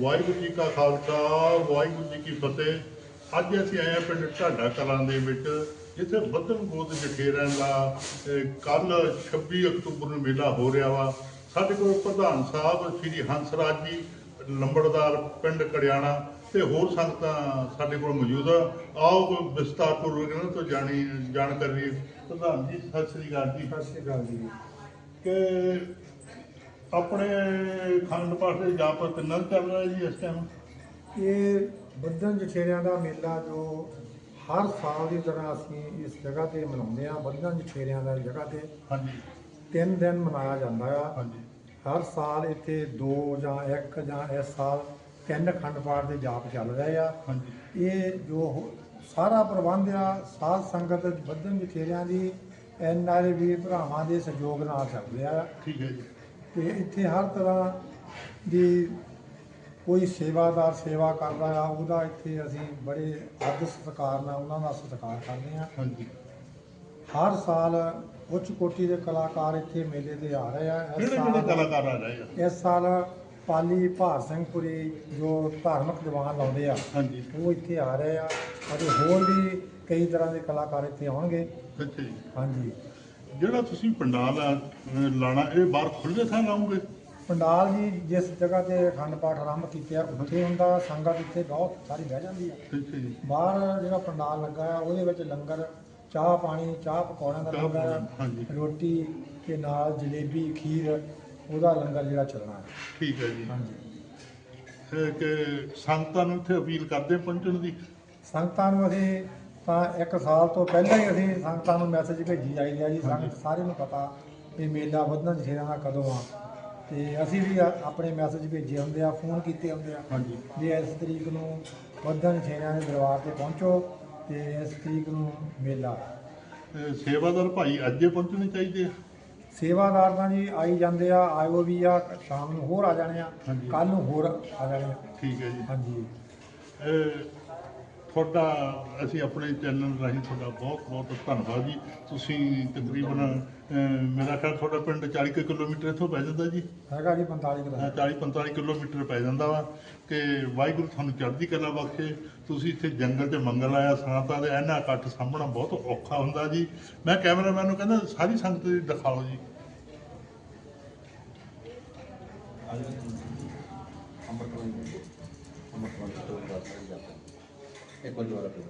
ਖਾਲਸਾ ਵਾਹਿਗੁਰੂ ਜੀ ਕੀ ਫਤਿਹ। ਅੱਜ ਅਸੀਂ ਆਏ ਹਾਂ ਪਿੰਡ ਢਾਡਾ ਕਲਾਂ ਦੇ ਵਿੱਚ ਜਿੱਥੇ ਬੱਦਨ ਗੋਦ ਜਖੇਰਿਆਂ ਦਾ ਕੱਲ 26 ਅਕਤੂਬਰ ਨੂੰ ਮੇਲਾ ਹੋ ਰਿਹਾ ਵਾ। ਸਾਡੇ ਕੋਲ ਪ੍ਰਧਾਨ ਸਾਹਿਬ ਸ੍ਰੀ ਹੰਸਰਾਜ ਜੀ ਲੰਬੜਦਾਰ ਪਿੰਡ ਕੜਿਆਣਾ ਤੇ ਹੋਰ ਸੰਗਤਾਂ ਸਾਡੇ ਕੋਲ ਮੌਜੂਦ ਆ। ਆਓ ਕੋਈ ਵਿਸਤਾਰਪੂਰਵਕ ਇਹਨਾਂ ਤੋਂ ਜਾਣੀ ਜਾਣਕਾਰੀ ਪ੍ਰਧਾਨ ਜੀ ਸਤਿ ਸ੍ਰੀ ਅਕਾਲ ਜੀ। ਸਤਿ ਸ਼੍ਰੀ ਅਕਾਲ ਜੀ। ਕਿ ਆਪਣੇ ਖੰਡ ਪਾਠ ਦੇ ਜਾਪ ਕਿੰਨਾ ਕੁ ਚੱਲ ਰਿਹਾ ਜੀ ਇਸ ਟਾਈਮ ਇਹ ਬੱਦਨ ਜਠੇਰਿਆਂ ਦਾ ਮੇਲਾ ਜੋ ਹਰ ਸਾਲ ਦੀ ਤਰ੍ਹਾਂ ਅਸੀਂ ਇਸ ਜਗ੍ਹਾ ਤੇ ਮਨਾਉਂਦੇ ਆ ਬੱਦਨ ਜਠੇਰਿਆਂ ਦਾ ਜਗ੍ਹਾ ਤੇ। ਹਾਂਜੀ। ਤਿੰਨ ਦਿਨ ਮਨਾਇਆ ਜਾਂਦਾ ਆ। ਹਾਂਜੀ। ਹਰ ਸਾਲ ਇੱਥੇ ਦੋ ਜਾਂ ਇੱਕ ਜਾਂ ਇਸ ਸਾਲ ਤਿੰਨ ਅਖੰਡ ਪਾਠ ਦੇ ਜਾਪ ਚੱਲ ਰਹੇ ਆ। ਹਾਂਜੀ। ਇਹ ਜੋ ਸਾਰਾ ਪ੍ਰਬੰਧ ਆ ਸਾਧ ਸੰਗਤ ਬੱਦਨ ਜਠੇਰਿਆਂ ਦੀ ਐਨ ਆਰ ਵੀ ਭਰਾਵਾਂ ਦੇ ਸਹਿਯੋਗ ਨਾਲ ਚੱਲ ਰਿਹਾ। ਆ ਠੀਕ ਹੈ ਜੀ। ਤੇ ਇੱਥੇ ਹਰ ਤਰ੍ਹਾਂ ਦੀ ਕੋਈ ਸੇਵਾਦਾਰ ਸੇਵਾ ਕਰਦਾ ਆ ਉਹਦਾ ਇੱਥੇ ਅਸੀਂ ਬੜੇ ਅੱਧ ਸਤਿਕਾਰ ਨਾਲ ਉਹਨਾਂ ਦਾ ਸਤਿਕਾਰ ਕਰਦੇ ਆ ਹਾਂਜੀ। ਹਰ ਸਾਲ ਉੱਚ ਕੋਟੀ ਦੇ ਕਲਾਕਾਰ ਇੱਥੇ ਮੇਲੇ ਤੇ ਆ ਰਹੇ ਆ। ਇਸ ਕਿਹੜੇ ਕਿਹੜੇ ਸਾਲ ਕਲਾਕਾਰ ਆ ਰਹੇ ਆ? ਇਸ ਸਾਲ ਪਾਲੀ ਭਾਰ ਸਿੰਘ ਪੁਰੀ ਜੋ ਧਾਰਮਿਕ ਦੀਵਾਨ ਲਾਉਂਦੇ ਆ ਹਾਂਜੀ। ਉਹ ਇੱਥੇ ਆ ਰਹੇ ਆ। ਅਤੇ ਹੋਰ ਵੀ ਕਈ ਤਰ੍ਹਾਂ ਦੇ ਕਲਾਕਾਰ ਇੱਥੇ ਆਉਣਗੇ। ਅੱਛਾ ਜੀ। ਹਾਂਜੀ। ਜਿਹੜਾ ਤੁਸੀਂ ਪੰਡਾਲ ਆ, ਅਹ, ਲਾਣਾ ਇਹ ਬਾਹਰ ਖੁੱਲ੍ਹੇ ਥਾਂ ਲਾਉਂਗੇ? ਪੰਡਾਲ ਜੀ ਜਿਸ ਜਗ੍ਹਾ ਤੇ ਅਖੰਡ ਪਾਠ ਆਰੰਭ ਕੀਤੇ ਉੱਥੇ ਹੁੰਦਾ ਸੰਗਤ ਇੱਥੇ ਬਹੁਤ ਸਾਰੀ ਬਹਿ ਜਾਂਦੀ ਜੀ। ਬਾਹਰ ਜਿਹੜਾ ਪੰਡਾਲ ਲੱਗਾ ਆ ਉਹਦੇ ਵਿੱਚ ਲੰਗਰ ਚਾਹ ਪਾਣੀ ਚਾਹ ਪਕੌੜਿਆਂ ਦਾ ਚਾਹ ਲੰਗਰ ਆ, ਪਕੌੜੇ, ਹਾਂਜੀ। ਰੋਟੀ ਤੇ ਨਾਲ ਜਲੇਬੀ ਖੀਰ ਉਹਦਾ ਲੰਗਰ ਜਿਹੜਾ ਚੱਲਣਾ ਹੈ ਠੀਕ ਹੈ ਜੀ। ਹਾਂਜੀ। ਇਹ ਕਿ ਸੰਗਤਾਂ ਨੂੰ ਇੱਥੇ ਅਪੀਲ ਕਰਦੇ ਪਹੁੰਚਣ ਦੀ? ਸੰਗਤਾਂ ਨੂੰ ਅਸੀਂ ਤਾਂ ਇੱਕ ਸਾਲ ਤੋਂ ਪਹਿਲਾਂ ਹੀ ਅਸੀਂ ਸੰਗਤਾਂ ਨੂੰ ਮੈਸੇਜ ਭੇਜੀ ਜਾਈਦੇ ਆ ਜੀ। ਸੰਗਤ ਸਾਰਿਆਂ ਨੂੰ ਪਤਾ ਵੀ ਮੇਲਾ ਵਧਣਾ ਜਠੇਰਾਂ ਦਾ ਕਦੋਂ ਆ। ਤੇ ਅਸੀਂ ਵੀ ਆ- ਆਪਣੇ ਮੈਸੇਜ ਭੇਜੇ ਹੁੰਦੇ ਆ ਫੋਨ ਕੀਤੇ ਹੁੰਦੇ ਆ। ਹਾਂਜੀ। ਵੀ ਇਸ ਤਰੀਕ ਨੂੰ ਵਧਣ ਜਠੇਰਿਆਂ ਦੇ ਦਰਬਾਰ ਤੇ ਪਹੁੰਚੋ ਤੇ ਇਸ ਤਰੀਕ ਨੂੰ ਮੇਲਾ। ਸੇਵਾਦਾਰ ਭਾਈ ਅੱਜੇ ਪਹੁੰਚਣੇ ਚਾਹੀਦੇ ਆ? ਸੇਵਾਦਾਰ ਤਾਂ ਜੀ ਆਈ ਜਾਂਦੇ ਆ ਆਇਓ ਵੀ ਆ ਸ਼ਾਮ ਨੂੰ ਹੋਰ ਆ ਜਾਣੇ ਆ ਹਾਂਜੀ। ਕੱਲ ਨੂੰ ਹੋਰ ਆ ਜਾਣੇ ਆ। ਠੀਕ ਹੈ ਜੀ। ਹਾਂਜੀ। ਇਹ ਤੁਹਾਡਾ ਅਸੀਂ ਆਪਣੇ ਚੈਨਲ ਰਾਹੀਂ ਤੁਹਾਡਾ ਬਹੁਤ ਬਹੁਤ ਧੰਨਵਾਦ ਜੀ। ਤੁਸੀਂ ਤਕਰੀਬਨ ਮੇਰਾ ਖਿਆਲ ਤੁਹਾਡਾ ਪਿੰਡ 40 ਕੁ ਕਿਲੋਮੀਟਰ ਇੱਥੋਂ ਪੈ ਜਾਂਦਾ ਜੀ। ਹੈਗਾ ਜੀ 45 ਕਿਲੋ 40 45 ਕਿਲੋਮੀਟਰ ਪੈ ਜਾਂਦਾ ਵਾ। ਕਿ ਵਾਹਿਗੁਰੂ ਤੁਹਾਨੂੰ ਚੜ੍ਹਦੀ ਕਲਾ ਬਖਸ਼ੇ। ਤੁਸੀਂ ਇੱਥੇ ਜੰਗਲ 'ਚ ਮੰਗਲ ਆਇਆ ਸੰਗਤਾਂ ਦੇ ਇੰਨਾ ਇਕੱਠ ਸਾਹਮਣਾ ਬਹੁਤ ਔਖਾ ਹੁੰਦਾ ਜੀ। ਮੈਂ ਕੈਮਰਾਮੈਨ ਨੂੰ ਕਹਿੰਦਾ ਸਾਰੀ ਸੰਗਤ ਦੀ ਦਿਖਾਓ ਜੀ। ਅਮਰਕੋਟ ਅਮਰਕੋਟ ਤੋਂ ਬਾਅਦ ਇੱਕ e quell'ora prima.